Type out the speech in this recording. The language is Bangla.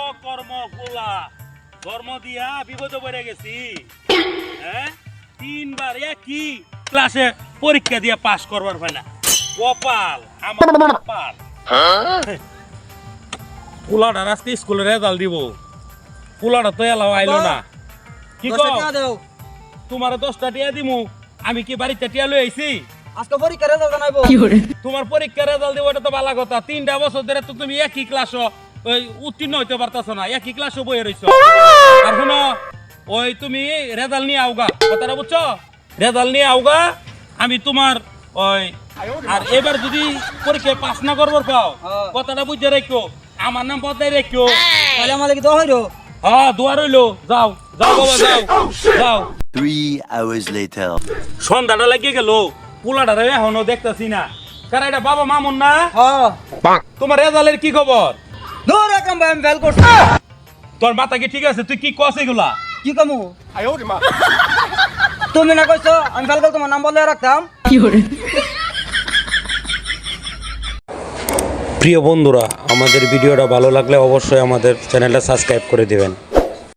ও কর্ম কর্ম দিয়া বিপদে পড়ে গেছি। হ্যাঁ? তিনবার একই ক্লাসে পরীক্ষা দিয়ে পাশ করবার হয় না। কপাল আমার কপাল পোলাটা আজকে স্কুলে রেজাল্ট দিব। পোলাটা তো এলাও আইলো না। কি তোমার দশটা টিয়া দিমু। আমি কি বাড়িতে টিয়া লই আইছি? আজকে পরীক্ষা রেজাল্ট জানাইবো। তোমার পরীক্ষা রেজাল্ট দিব এটা তো ভালো কথা। তিনটা বছর ধরে তো তুমি একই ক্লাস ওই উত্তীর্ণ হইতে পারতাছো না একই ক্লাসও বইয়ে রইছো। আর শুনো ওই তুমি রেজাল্ট নিয়ে আউগা কথাটা বুঝছ? রেজাল্ট নিয়ে আউগা আমি তোমার ওই আর এবার যদি পরীক্ষায় পাস না করবার পাও হ্যাঁ। কথাটা বুঝতে রাখো আমার নাম বদলাই রাখো। তাহলে আমাদের কি দেওয়া হইল? হ্যাঁ দোয়া রইল। যাও যাও বাবা যাও যাও। Three hours later. সন্ধ্যাটা লাগিয়ে গেল। পোলাটারে এখনও দেখতেছি না। কারণ এটা বাবা মামুন না? হ্যাঁ। তোমার রেজাল্টের কি খবর? দূর রাখলাম ভাই আমি ফেল করছি। তোর মাথা কি ঠিক আছে? তুই কি কস এগুলা? কি কমু? তুমি না কইছো আমি ফেল করে তোমার নাম বলে রাখতাম। প্রিয় বন্ধুরা আমাদের ভিডিওটা ভালো লাগলে অবশ্যই আমাদের চ্যানেলটা সাবস্ক্রাইব করে দিবেন।